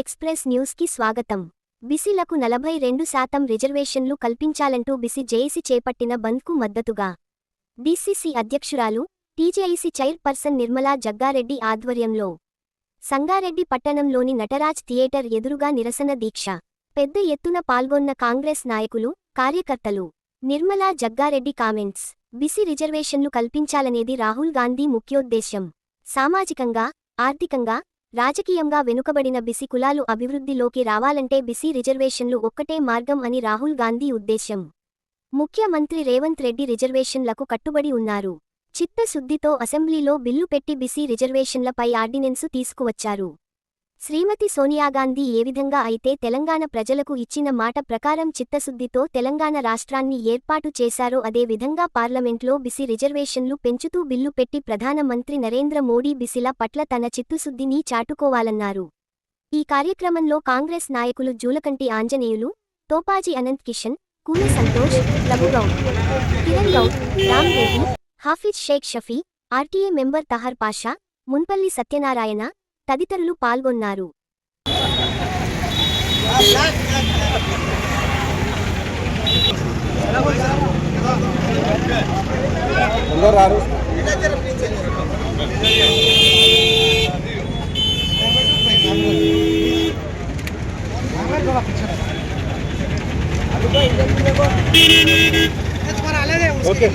Express న్యూస్కి స్వాగతం. బిసిలకు నలభై రెండు శాతం రిజర్వేషన్లు కల్పించాలంటూ బిసి జేఏసీ చేపట్టిన బంద్కు మద్దతుగా బిసిసి అధ్యక్షురాలు టీజేఐసీ చైర్పర్సన్ నిర్మలా జగ్గారెడ్డి ఆధ్వర్యంలో సంగారెడ్డి పట్టణంలోని నటరాజ్ థియేటర్ ఎదురుగా నిరసన దీక్ష. పెద్ద ఎత్తున పాల్గొన్న కాంగ్రెస్ నాయకులు కార్యకర్తలు నిర్మలా జగ్గారెడ్డి కామెంట్స్. బిసి రిజర్వేషన్లు కల్పించాలనేది రాహుల్ గాంధీ ముఖ్యోద్దేశం. సామాజికంగా ఆర్థికంగా రాజకీయంగా వెనుకబడిన బిసి కులాలు అభివృద్ధిలోకి రావాలంటే బిసి రిజర్వేషన్లు ఒక్కటే మార్గం అని రాహుల్ గాంధీ ఉద్దేశం ముఖ్యమంత్రి రేవంత్ రెడ్డి రిజర్వేషన్లకు కట్టుబడి ఉన్నారు. చిత్తశుద్ధితో అసెంబ్లీలో బిల్లు పెట్టి బిసి రిజర్వేషన్లపై ఆర్డినెన్సు తీసుకువచ్చారు. శ్రీమతి సోనియాగాంధీ ఏ విధంగా అయితే తెలంగాణ ప్రజలకు ఇచ్చిన మాట ప్రకారం చిత్తశుద్ధితో తెలంగాణ రాష్ట్రాన్ని ఏర్పాటు చేశారో అదే విధంగా పార్లమెంట్లో బిసి రిజర్వేషన్లు పెంచుతూ బిల్లు పెట్టి ప్రధానమంత్రి నరేంద్ర మోడీ బిసిల పట్ల తన చిత్తుశుద్ధిని చాటుకోవాలన్నారు. ఈ కార్యక్రమంలో కాంగ్రెస్ నాయకులు జూలకంటి ఆంజనేయులు తోపాజీ అనంత్ కిషన్ కూలి సంతోష్ కిరణ్ గౌడ్ రామ్ రెడ్డి హాఫిజ్ షేక్ షఫీ ఆర్టీఏ మెంబర్ తహర్ పాషా మున్పల్లి సత్యనారాయణ తదితరులు పాల్గొన్నారు. ఓకే.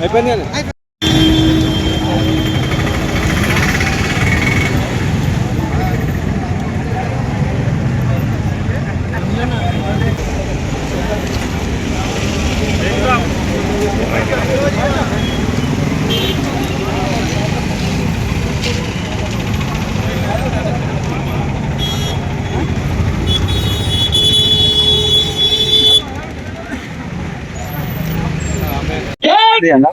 అయిపోయింది కదా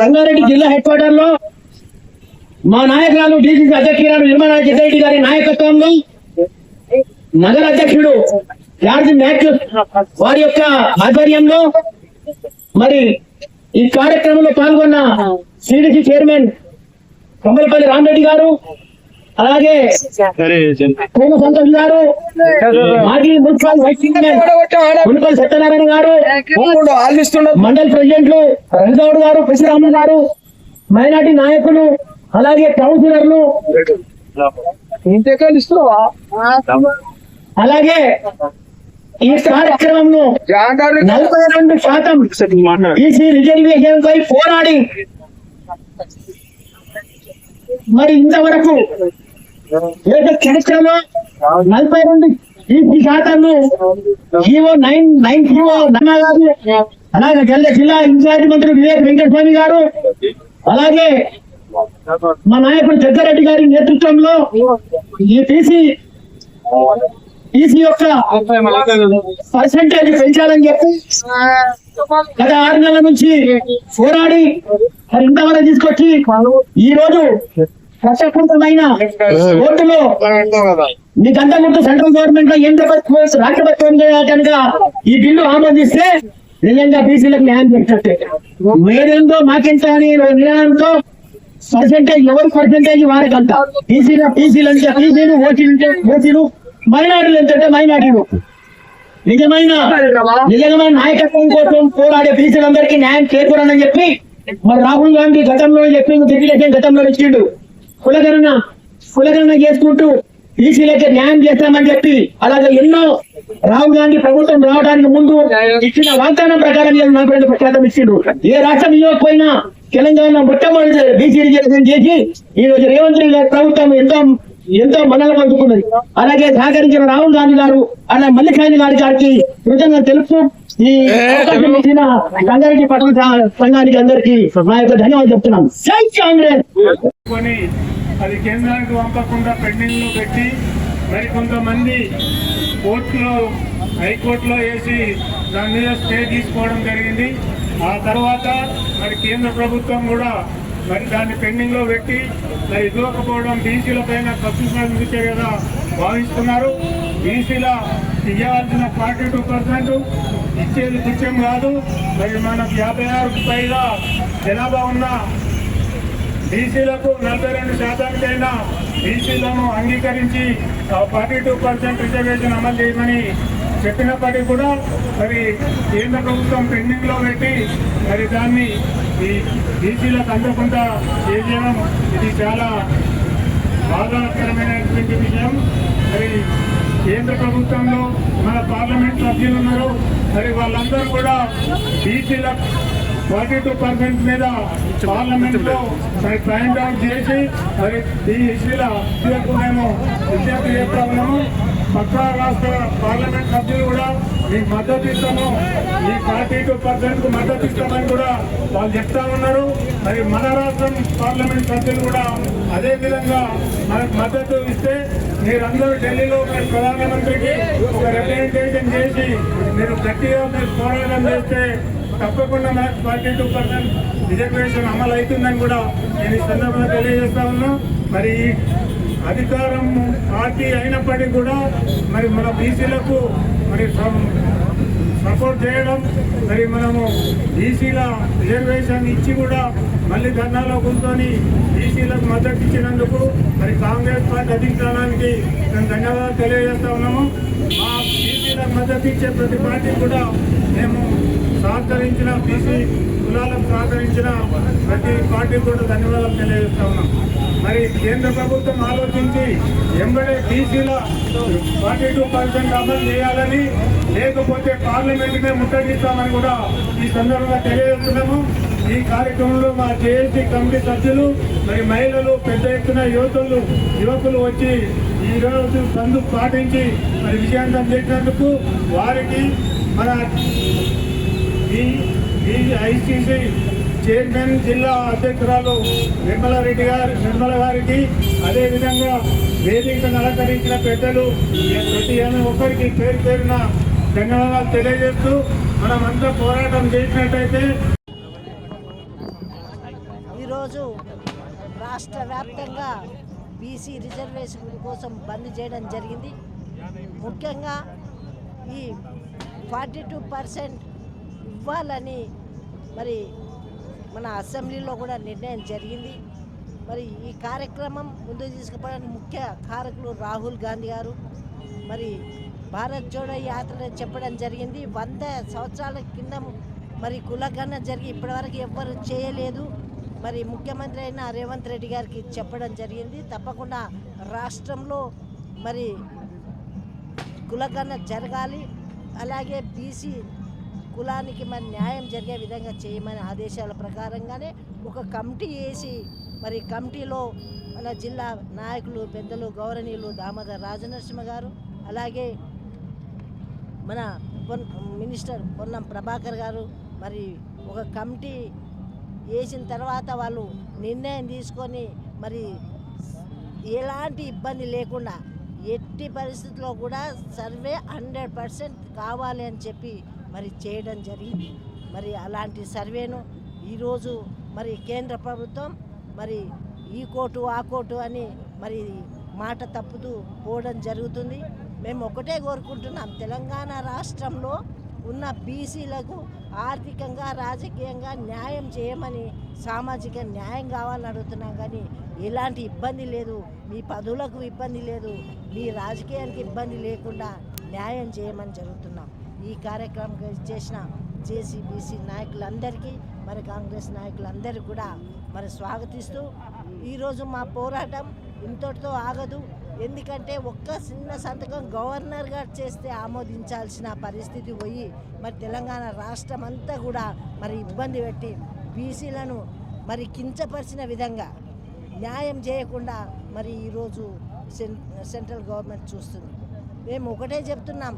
రంగారెడ్డి జిల్లా హెడ్ క్వార్టర్లో మా నాయకురాలు డీసీసీ అధ్యక్షురాలు నిర్మలా రెడ్డి గారి నాయకత్వంలో నగర అధ్యక్షుడు జార్జ్ మ్యాథ్యూస్ వారి యొక్క ఆధ్వర్యంలో మరి ఈ కార్యక్రమంలో పాల్గొన్న సిడిసి చైర్మన్ కొమ్మలపల్లి రామరెడ్డి గారు అలాగే కోమ సంతోష్ గారు మాజీ municipal vice chairman municipal Satyanarayana గారు మండల్ ప్రెసిడెంట్లు రంగౌడ్ గారు పరశురాములు గారు మైనార్టీ నాయకులు అలాగే కౌన్సిలర్లు. అలాగే ఈ కార్యక్రమంలో నలభై రెండు శాతం ఈసీ రిజర్వేషన్ పై పోరాడి. మరి ఇంతవరకు నలభై రెండు ఈ శాతాన్ని జీవో నైన్ నైన్ జీవో నన్నా గారు. అలాగే జిల్లా జిల్లా ఇన్ఛార్జ్ మంత్రి వివేక్ వెంకటస్వామి గారు. అలాగే మా నాయకుడు జగ్గారెడ్డి గారి నేతృత్వంలో ఈ టీసీ టీసీ యొక్క పర్సంటేజ్ పెంచాలని చెప్పి గత ఆరు నెలల నుంచి పోరాడి మరి ఇంతవరకు తీసుకొచ్చి ఈ రోజు ప్రశాంతమైన కోర్టులో మీకంతా ముందు సెంట్రల్ గవర్నమెంట్లో ఏం రాష్ట్ర ప్రభుత్వం ఈ బిల్లు ఆమోదిస్తే నిజంగా బీసీలకు న్యాయం చేసినట్టే మీరేందో మాకెంత అని నిర్ణయంతో పర్సెంటేజ్ ఎవరి పర్సెంటేజ్ వారికంత. టీసీలో బీసీలు అంటే బీసీలు ఓసీలు అంటే ఓసీలు మైనార్టీలు అంటే మైనార్టీలు. నిజమైన నిజమైన నాయకత్వం కోసం పోరాడే బీసీలందరికీ న్యాయం చేకూరని చెప్పి మరి రాహుల్ గాంధీ గతంలో చెప్పింది దిగ్విజయం గతంలో ఇచ్చిండు. కులగణన కులగణన చేసుకుంటూ బీసీలకి న్యాయం చేస్తామని చెప్పి అలాగే ఎన్నో రాహుల్ గాంధీ ప్రభుత్వం రావడానికి ముందు ఇచ్చిన వాగ్దానం ప్రకారం నలభై రెండు శాతం ఇచ్చిండ్రు. ఏ రాష్ట్రం ఇవ్వకపోయినా తెలంగాణ మొట్టమొదటి బీసీ రిజర్వేషన్ చేసి ఈ రోజు రేవంత్ రెడ్డి గారి ప్రభుత్వం ఎంతో ఎంతో మనలు అందుకున్నది. అలాగే సహకరించిన రాహుల్ గాంధీ గారు అలా మల్లికార్జున గారి గారికి కృతజ్ఞత తెలుపుతూ ఈ ఇచ్చిన పట్టణ సంఘానికి అందరికీ నా యొక్క ధన్యవాదాలు చెప్తున్నాను. జై కాంగ్రెస్! కొని అది కేంద్రానికి పంపకుండా పెండింగ్లో పెట్టి మరి కొంతమంది కోర్టులో హైకోర్టులో వేసి దాని మీద స్టే తీసుకోవడం జరిగింది. ఆ తర్వాత మరి కేంద్ర ప్రభుత్వం కూడా మరి దాన్ని పెండింగ్లో పెట్టి ఇవ్వకపోవడం బీసీల పైన కప్పు చర్యగా భావిస్తున్నారు. బీసీల ఇవ్వాల్సిన ఫార్టీ టూ పర్సెంట్ ఇచ్చేది తుచ్చం కాదు. మరి మనకు యాభై ఆరుకు పైగా జనాభా ఉన్న బీసీలకు నలభై రెండు శాతానికైనా బీసీలను అంగీకరించి ఫార్టీ టూ పర్సెంట్ రిజర్వేషన్ అమలు చేయమని చెప్పినప్పటికీ కూడా మరి కేంద్ర ప్రభుత్వం పెండింగ్లో పెట్టి మరి దాన్ని ఈ బీసీలకు అందకుండా చేయడం ఇది చాలా బాధాకరమైనటువంటి విషయం. మరి కేంద్ర ప్రభుత్వంలో మన పార్లమెంట్ సభ్యులు ఉన్నారు. మరి వాళ్ళందరూ కూడా బీసీలకు ఫార్టీ టూ పర్సెంట్ మీద పార్లమెంట్లో మరి ఫైండ్ అవుట్ చేసి మరి ఈ హిస్టరీలో మేము విద్యార్థి చేస్తా ఉన్నాము పక్క రాష్ట్ర పార్లమెంట్ సభ్యులు కూడా మీకు మద్దతు ఇస్తాము. ఈ ఫార్టీ టూ పర్సెంట్ మద్దతు ఇస్తామని కూడా వాళ్ళు చెప్తా ఉన్నారు. మరి మన రాష్ట్రం పార్లమెంట్ సభ్యులు కూడా అదే విధంగా మనకు మద్దతు ఇస్తే మీరందరూ ఢిల్లీలో మీరు ప్రధానమంత్రికి ఒక రిప్రజెంటేషన్ చేసి మీరు గట్టిగా మీరు పోరాటం చేస్తే తప్పకుండా maths forty two percent reservation అమలు అవుతుందని కూడా నేను ఈ సందర్భంగా తెలియజేస్తా ఉన్నా. మరి అధికారం పార్టీ అయినప్పటికీ కూడా మరి మన బీసీలకు మరి సపోర్ట్ చేయడం మరి మనము బీసీల రిజర్వేషన్ ఇచ్చి కూడా మళ్ళీ ధర్నాలో కూర్చొని బీసీలకు మద్దతు ఇచ్చినందుకు మరి కాంగ్రెస్ పార్టీ అధిష్టానానికి మేము ధన్యవాదాలు తెలియజేస్తా ఉన్నాము. మా బీసీలకు మద్దతు ఇచ్చే ప్రతి పార్టీ కూడా మేము సహకరించిన బీసీ కులాలకు సహకరించిన ప్రతి పార్టీ కూడా ధన్యవాదాలు తెలియజేస్తా ఉన్నాం. మరి కేంద్ర ప్రభుత్వం ఆలోచించి ఎంబడే బీసీల ఫార్టీ టూ పర్సెంట్ అమలు చేయాలని లేకపోతే పార్లమెంట్నే ముట్టడిస్తామని కూడా ఈ సందర్భంగా తెలియజేస్తున్నాము. ఈ కార్యక్రమంలో మా జేఏసీ కమిటీ సభ్యులు మరి మహిళలు పెద్ద ఎత్తున యువతులు యువకులు వచ్చి ఈ రోజు సందు పాటించి మరి విజయాంతం చేసినందుకు వారికి మన ఈ ఈ ఐసీసీ చైర్మన్ జిల్లా అధ్యక్షురాలు నిర్మలారెడ్డి గారు నిర్మల గారికి అదేవిధంగా వేదికను అలంకరించిన పెద్దలు ప్రతి ఒక్కరికి పేరు పేరున ధన్యవాదాలు తెలియజేస్తూ మనమంతా పోరాటం చేసినట్టయితే ఈరోజు రాష్ట్ర వ్యాప్తంగా బీసీ రిజర్వేషన్ కోసం బంద్ చేయడం జరిగింది. ముఖ్యంగా ఈ ఫార్టీ టూ పర్సెంట్ ఇవ్వాలని మరి మన అసెంబ్లీలో కూడా నిర్ణయం జరిగింది. మరి ఈ కార్యక్రమం ముందుకు తీసుకుపోవడానికి ముఖ్య కారకులు రాహుల్ గాంధీ గారు మరి భారత్ జోడో యాత్ర చెప్పడం జరిగింది. వంద సంవత్సరాల కింద మరి కులగన్న జరిగి ఇప్పటివరకు ఎవ్వరు చేయలేదు. మరి ముఖ్యమంత్రి అయిన రేవంత్ రెడ్డి గారికి చెప్పడం జరిగింది. తప్పకుండా రాష్ట్రంలో మరి కులగన్న జరగాలి. అలాగే బీసీ కులానికి మరి న్యాయం జరిగే విధంగా చేయమని ఆదేశాల ప్రకారంగానే ఒక కమిటీ వేసి మరి కమిటీలో మన జిల్లా నాయకులు పెద్దలు గౌరవనీయులు దామోదర్ రాజనరసింహ గారు అలాగే మన పొన్ మినిస్టర్ పొన్నం ప్రభాకర్ గారు మరి ఒక కమిటీ వేసిన తర్వాత వాళ్ళు నిర్ణయం తీసుకొని మరి ఎలాంటి ఇబ్బంది లేకుండా ఎట్టి పరిస్థితుల్లో కూడా సర్వే హండ్రెడ్ పర్సెంట్ కావాలి అని చెప్పి మరి చేయడం జరిగింది. మరి అలాంటి సర్వేను ఈరోజు మరి కేంద్ర ప్రభుత్వం మరి ఈ కోటు ఆ కోటు అని మరి మాట తప్పుతూ పోవడం జరుగుతుంది. మేము ఒకటే కోరుకుంటున్నాం తెలంగాణ రాష్ట్రంలో ఉన్న బీసీలకు ఆర్థికంగా రాజకీయంగా న్యాయం చేయమని సామాజిక న్యాయం కావాలని అడుగుతున్నాం కానీ ఎలాంటి ఇబ్బంది లేదు. మీ పదవులకు ఇబ్బంది లేదు. మీ రాజకీయానికి ఇబ్బంది లేకుండా న్యాయం చేయమని జరుగుతున్నాం. ఈ కార్యక్రమం చేసిన జేసీబీసీ నాయకులందరికీ మరి కాంగ్రెస్ నాయకులందరికీ కూడా మరి స్వాగతిస్తూ ఈరోజు మా పోరాటం ఇంతటితో ఆగదు. ఎందుకంటే ఒక్క చిన్న సంతకం గవర్నర్ గారు చేస్తే ఆమోదించాల్సిన పరిస్థితి పోయి మరి తెలంగాణ రాష్ట్రం అంతా కూడా మరి ఇబ్బంది పెట్టి బీసీలను మరి కించపరిచిన విధంగా న్యాయం చేయకుండా మరి ఈరోజు సెన్ సెంట్రల్ గవర్నమెంట్ చూస్తుంది. మేము ఒకటే చెప్తున్నాం.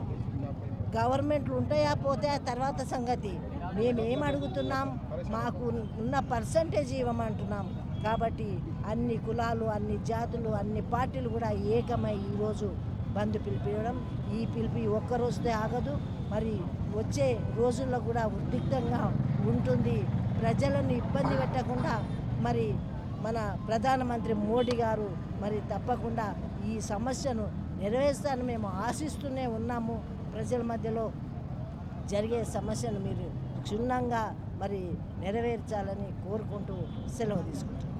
గవర్నమెంట్లు ఉంటాయా పోతే ఆ తర్వాత సంగతి. మేమేం అడుగుతున్నాం? మాకు ఉన్న పర్సంటేజ్ ఇవ్వమంటున్నాం. కాబట్టి అన్ని కులాలు అన్ని జాతులు అన్ని పార్టీలు కూడా ఏకమై ఈరోజు బంద్ పిలిపించడం ఈ పిలిపి ఒక్కరోజుదే ఆగదు. మరి వచ్చే రోజుల్లో కూడా ఉద్రిక్తంగా ఉంటుంది. ప్రజలను ఇబ్బంది పెట్టకుండా మరి మన ప్రధానమంత్రి మోడీ గారు మరి తప్పకుండా ఈ సమస్యను నెరవేర్స్తానని మేము ఆశిస్తూనే ఉన్నాము. ప్రజల మధ్యలో జరిగే సమస్యను మీరు క్షుణ్ణంగా మరి నెరవేర్చాలని కోరుకుంటూ సెలవు తీసుకుంటున్నాను